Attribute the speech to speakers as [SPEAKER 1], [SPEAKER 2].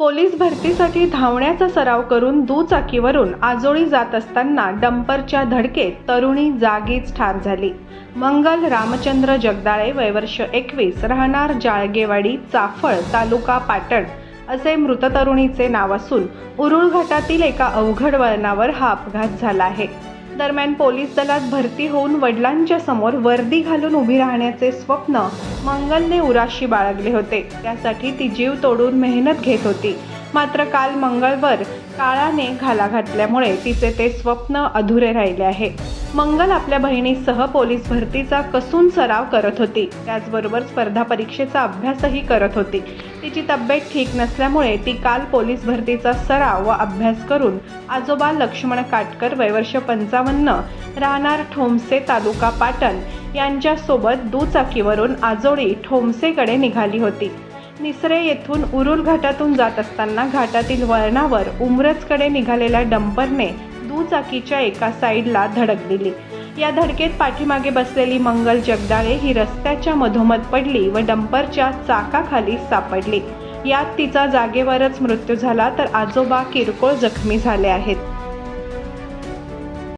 [SPEAKER 1] Police भरतीसाठी धावण्याचा सराव करून दुचाकीवरून आजोळी जात असताना डंपरच्या धडकेत तरुणी जागीच ठार झाली. मंगल रामचंद्र जगदाळे वयवर्ष एकवीस राहणार जाळगेवाडी चाफळ तालुका पाटण असे मृत तरुणीचे नाव असून उरुळ घाटातील एका अवघड वळणावर हा अपघात झाला आहे. दरम्यान पोलीस दलात भरती होऊन वडिलांच्या समोर वर्दी घालून उभी राहण्याचे स्वप्न मंगलने उराशी बाळगले होते. त्यासाठी ती जीव तोडून मेहनत घेत होती. मात्र काल मंगळवर काळाने घाला घातल्यामुळे तिचे ते स्वप्न अधुरे राहिले आहे. मंगल आपल्या बहिणीसह पोलीस भरतीचा कसून सराव करत होती. त्याचबरोबर स्पर्धा परीक्षेचा अभ्यासही करत होती. तिची तब्येत ठीक नसल्यामुळे ती काल पोलीस भरतीचा सराव व अभ्यास करून आजोबा लक्ष्मण काटकर वयवर्ष पंचावन्न राहणार ठोंबसे तालुका पाटण यांच्यासोबत दुचाकीवरून आजोळी ठोंबसेकडे निघाली होती. निसरे येथून उरुल घाटातून जात असताना घाटातील वळणावर उमरजकडे निघालेल्या डंपरने दुचाकीच्या एका साईडला धडक दिली. या धडकेत पाठीमागे बसलेली मंगल जगदाळे ही रस्त्याच्या मधोमध पडली व डंपरच्या चाकाखाली सापडली. यात तिचा जागेवरच मृत्यू झाला तर आजोबा किरकोळ जखमी झाले आहेत.